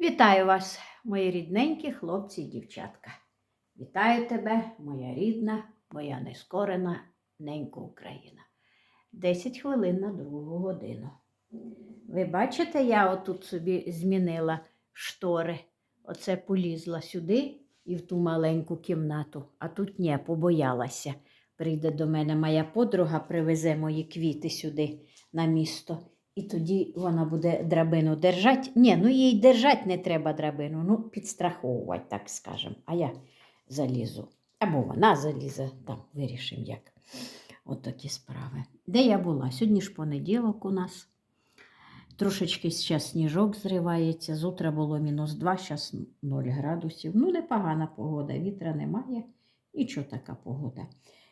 Вітаю вас, мої рідненькі хлопці і дівчатка. Вітаю тебе, моя рідна, моя нескорена ненька Україна. 10 хвилин на другу годину. Ви бачите, я отут собі змінила штори. Оце полізла сюди і в ту маленьку кімнату, а тут ні, побоялася. Прийде до мене моя подруга, привезе мої квіти сюди на місто. І тоді вона буде драбину держати. Ні, ну їй держати не треба драбину, ну підстраховувати, так скажемо. А я залізу. Або вона залізе, там вирішимо як. От такі справи. Де я була? Сьогодні ж понеділок у нас. Трошечки зараз сніжок зривається. З утра було мінус 2, зараз 0 градусів. Ну, непогана погода, вітра немає. Нічого така погода.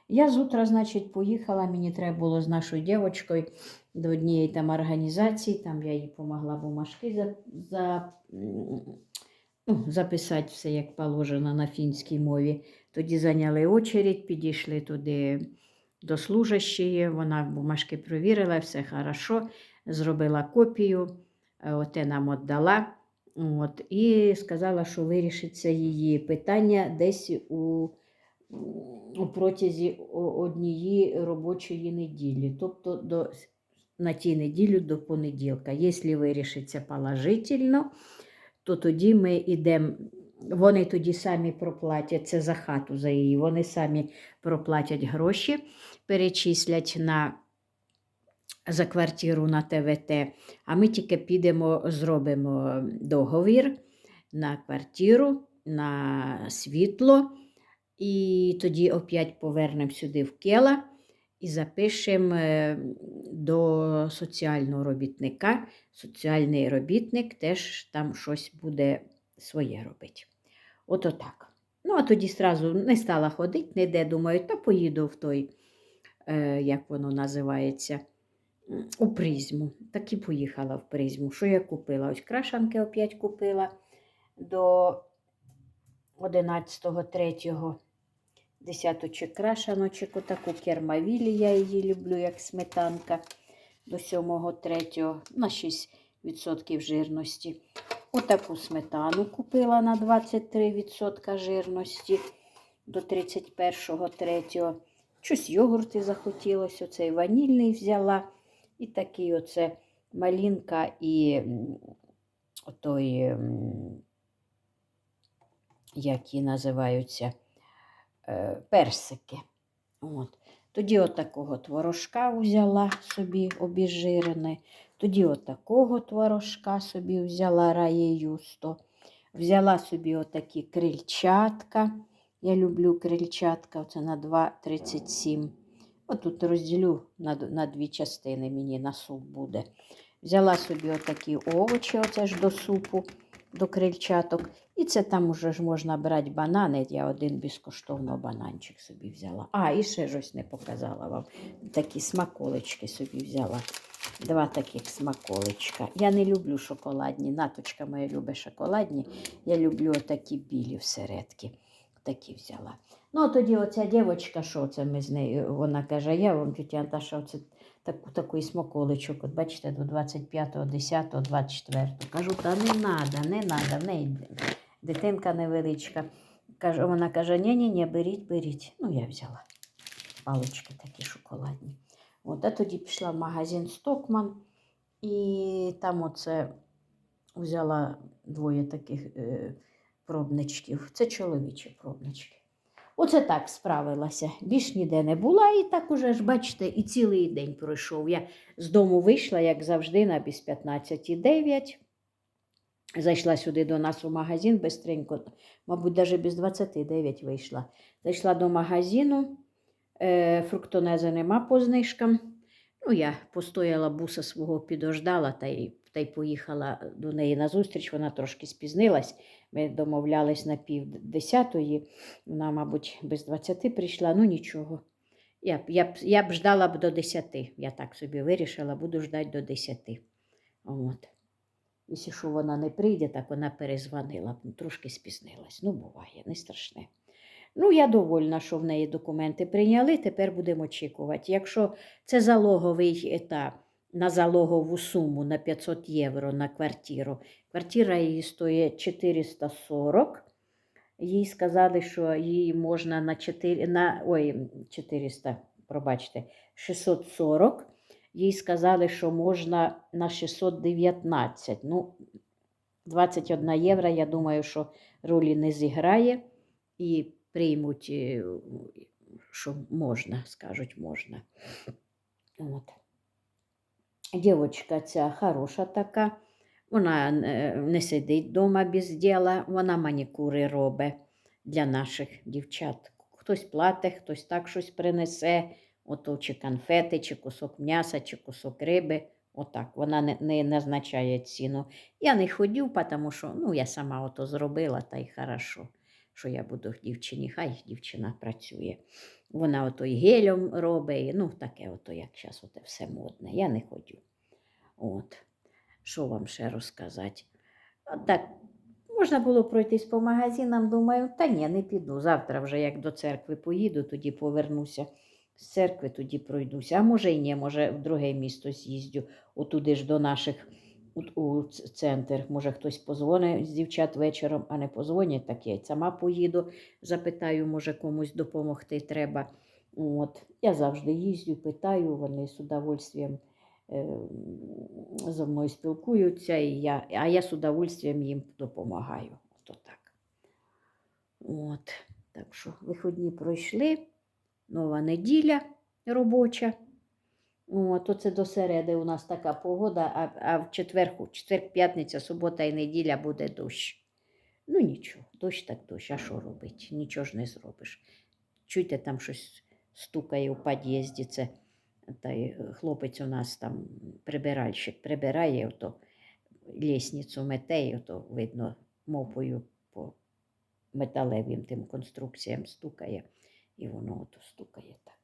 Я з значить, поїхала, мені треба було з нашою дівчинкою до однієї там організації, там я їй допомогла бумажки за, за, ну, записати все як положено на фінській мові. Тоді зайняли очередь, підійшли туди до служащої, вона бумажки провірила, все хорошо, зробила копію, е, оте нам віддала. От, і сказала, що вирішиться її питання десь у, у протязі однієї робочої неділі, тобто до, на тій неділі до понеділка. Якщо вирішиться положительно, то тоді ми йдемо. Вони тоді самі проплатять це за хату за її. Вони самі проплатять гроші, перечислять на, за квартиру на ТВТ. А ми тільки підемо, зробимо договір на квартиру, на світло. І тоді опять повернемо сюди в Кела і запишемо е, до соціального робітника. Соціальний робітник теж там щось буде своє робити. От отак. Ну, а тоді сразу не стала ходити, ніде, думаю, та поїду в той, е, як воно називається, у призму. Так і поїхала в призму. Що я купила? Ось крашанки опять купила до 11.3. Десяточок крашаночок, отаку кермавілі, я її люблю, як сметанка до 7.3 на 6% жирності. Отаку сметану купила на 23% жирності до 31.3. Щось йогурти захотілося, оцей ванільний взяла. І такий оце малинка і м, той, м, які називаються персики. От. Тоді отакого творожка взяла собі обіжирене. Тоді отакого творожка собі взяла рає юсто. Взяла собі отакі крильчатка. Я люблю крильчатка, це на 2,37. Отут розділю на, на дві частини, мені на суп буде. Взяла собі отакі овочі, оце ж до супу, до крильчаток. І це там уже ж можна брати банани. Я один безкоштовно бананчик собі взяла. А, і ще щось не показала вам. Такі смаколички собі взяла. Два таких смаколичка. Я не люблю шоколадні. Наточка моя любить шоколадні. Я люблю такі білі всередки. Такі взяла. Ну, а тоді оця дівчинка, що це ми з нею, вона каже, я вам тетя Анташа, оце таку, такий смаколичок, от бачите, до 25-го, 10-го, 24-го. Кажу, та не треба, не треба, в неї дитинка невеличка. Каже, вона каже, ні-ні-ні, беріть, беріть. Ну, я взяла палички такі шоколадні. От, а тоді пішла в магазин Стокман і там оце взяла двоє таких е, пробничків. Це чоловічі пробнички. Оце так справилася. Більш ніде не була, і так уже ж, бачите, і цілий день пройшов. Я з дому вийшла, як завжди, на біс 15,9. Зайшла сюди до нас у магазин бистренько, мабуть, навіть без 29 вийшла. Зайшла до магазину, е, фруктонези нема по знижкам. Ну, я постояла буса свого підождала та й, та й поїхала до неї на зустріч. Вона трошки спізнилась. Ми домовлялись на пів десятої. Вона, мабуть, без 20 прийшла, ну нічого. Я, я, я б ждала б до 10. Я так собі вирішила, буду ждати до 10. От. Якщо вона не прийде, так вона перезвонила, б, трошки спізнилась. Ну, буває, не страшне. Ну, я довольна, що в неї документи прийняли, тепер будемо очікувати. Якщо це залоговий етап, на залогову суму на 500 євро на квартиру. Квартира її стоїть 440. Їй сказали, що її можна на 4, на, ой, 400, пробачте, 640. Їй сказали, що можна на 619. Ну, 21 євро, я думаю, що ролі не зіграє і приймуть, е, що можна, скажуть, можна. От. Дівочка ця хороша така. Вона е, не сидить вдома без діла, вона манікури робить для наших дівчат. Хтось платить, хтось так щось принесе, ото чи конфети, чи кусок м'яса, чи кусок риби. Отак. Вона не, не назначає ціну. Я не ходю, тому що ну, я сама ото зробила, та й хорошо, що я буду дівчині, хай дівчина працює. Вона ото і гелем робить, ну таке, ото, як зараз оте все модне. Я не ходю. От. Що вам ще розказати? От так, можна було пройтись по магазинам, думаю, та ні, не піду. Завтра вже як до церкви поїду, тоді повернуся з церкви, тоді пройдуся. А може й ні, може в друге місто з'їздю, отуди ж до наших у, центр. Може, хтось позвонить з дівчат вечором, а не позвонять, так я й сама поїду. Запитаю, може, комусь допомогти треба. От. Я завжди їздю, питаю, вони з удовольствием зі мною спілкуються, і я, а я з удовольствием їм допомагаю. Ото так. От. Так що виходні пройшли, нова неділя робоча. От, оце до середи у нас така погода, а, а в четвер, четвер, п'ятниця, субота і неділя буде дощ. Ну нічого, дощ так дощ, а що робити? Нічого ж не зробиш. Чуйте, там щось стукає у під'їзді. Це та хлопець у нас там прибиральщик прибирає, ото лісницю мете, і ото видно мопою по металевим тим конструкціям стукає, і воно ото стукає так.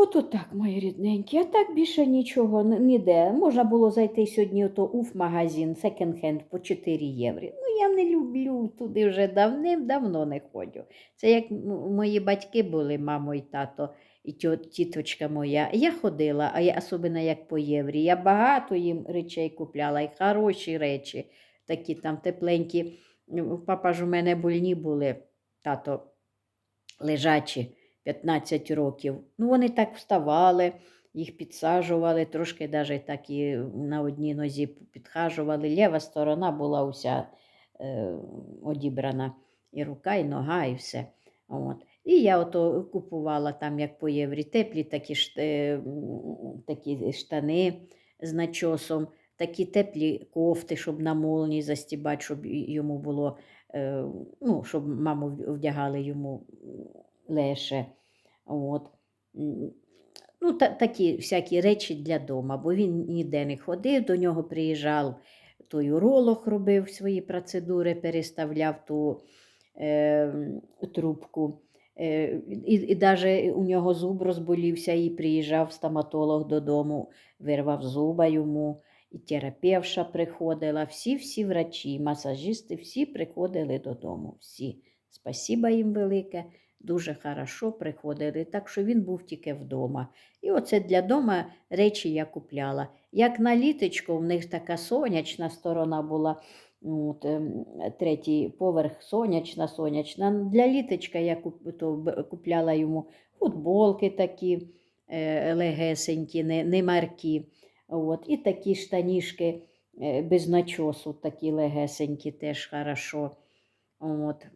Ото так, мої рідненькі, а так більше нічого ніде. Можна було зайти сьогодні ото уф магазин, секонд-хенд по 4 євро. Ну, я не люблю туди вже давним-давно не ходжу. Це як мої батьки були, мамо і тато, і тіточка моя. Я ходила, а я особливо як по єврі. Я багато їм речей купляла, і хороші речі, такі там тепленькі. Папа ж у мене больні були, тато лежачі. 15 років. Ну, вони так вставали, їх підсаджували, трошки навіть так і на одній нозі підхажували. Ліва сторона була уся е, одібрана, і рука, і нога, і все. От. І я ото купувала там, як по єврі, теплі такі, е, такі штани з начосом, такі теплі кофти, щоб на молнії застібати, щоб йому було, е, ну, щоб маму вдягали йому леше. От. Ну, та, такі всякі речі для дома, бо він ніде не ходив, до нього приїжджав той уролог, робив свої процедури, переставляв ту е, трубку. Е, і, і навіть у нього зуб розболівся, і приїжджав стоматолог додому, вирвав зуба йому, і терапевша приходила, всі-всі врачі, масажисти, всі приходили додому. Всі. Спасіба їм велике дуже хорошо приходили, так що він був тільки вдома. І оце для дома речі я купляла. Як на літочку, в них така сонячна сторона була, от, ем, третій поверх сонячна, сонячна. Для літочка я купляла йому футболки такі е, легесенькі, не, не маркі. От, і такі штанішки е, без начосу, такі легесенькі, теж хорошо. От.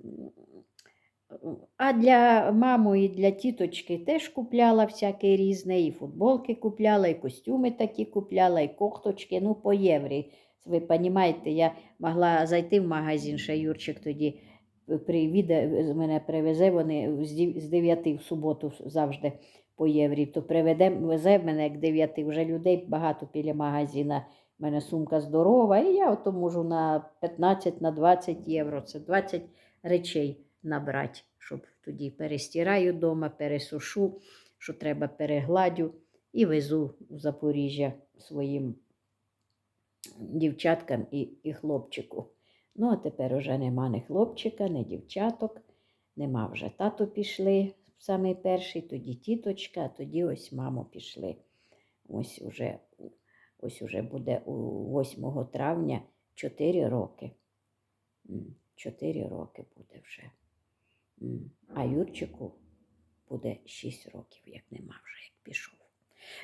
А для мами і для тіточки теж купляла всяке різне, і футболки купляла, і костюми такі купляла, і кофточки, ну, по єврі. Ви розумієте, я могла зайти в магазин, ще Юрчик тоді привіде, з мене привезе, вони з 9 в суботу завжди по єврі, то приведе, везе мене як 9, вже людей багато біля магазина. У мене сумка здорова, і я ото можу на 15, на 20 євро, це 20 речей набрати, щоб тоді перестираю вдома, пересушу, що треба перегладю, і везу в Запоріжжя своїм дівчаткам і, і хлопчику. Ну, а тепер уже нема ні хлопчика, ні дівчаток, нема вже тато пішли, самий перший, тоді тіточка, а тоді ось мамо пішли. ось уже, ось уже буде у 8 травня 4 роки. М, 4 роки буде вже. А Юрчику буде 6 років, як нема вже, як пішов.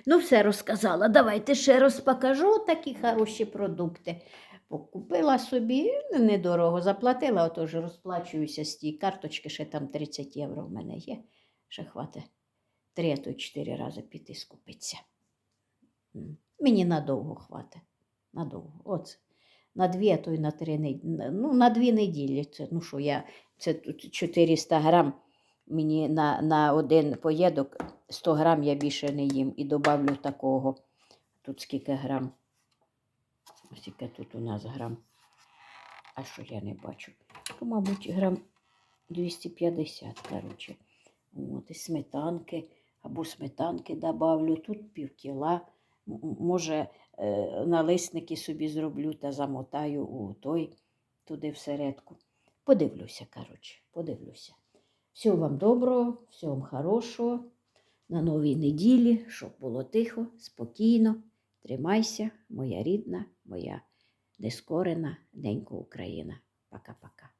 Ну, все розказала. Давайте ще раз покажу такі хороші продукти. Купила собі ну, недорого, заплатила, отож розплачуюся з тієї карточки, ще там 30 євро в мене є. Ще хватить три-то й чотири рази піти скупитися. Мені надовго хватить. Надовго. Оце. На дві, а то й на три неділі. Ну, на дві неділі. Це, ну що я, це тут 400 грам. Мені на, на один поєдок 100 грам я більше не їм і добавлю такого. Тут скільки грам? Скільки тут у нас грам? А що я не бачу? То, мабуть, грам 250, коротше. От, і сметанки, або сметанки добавлю. Тут пів кіла. Може, е, налисники собі зроблю та замотаю у той туди всередку. Подивлюся, коротше, подивлюся. Всього вам доброго, всього вам хорошого. На новій неділі, щоб було тихо, спокійно. Тримайся, моя рідна, моя нескорена ненька Україна. Пока-пока.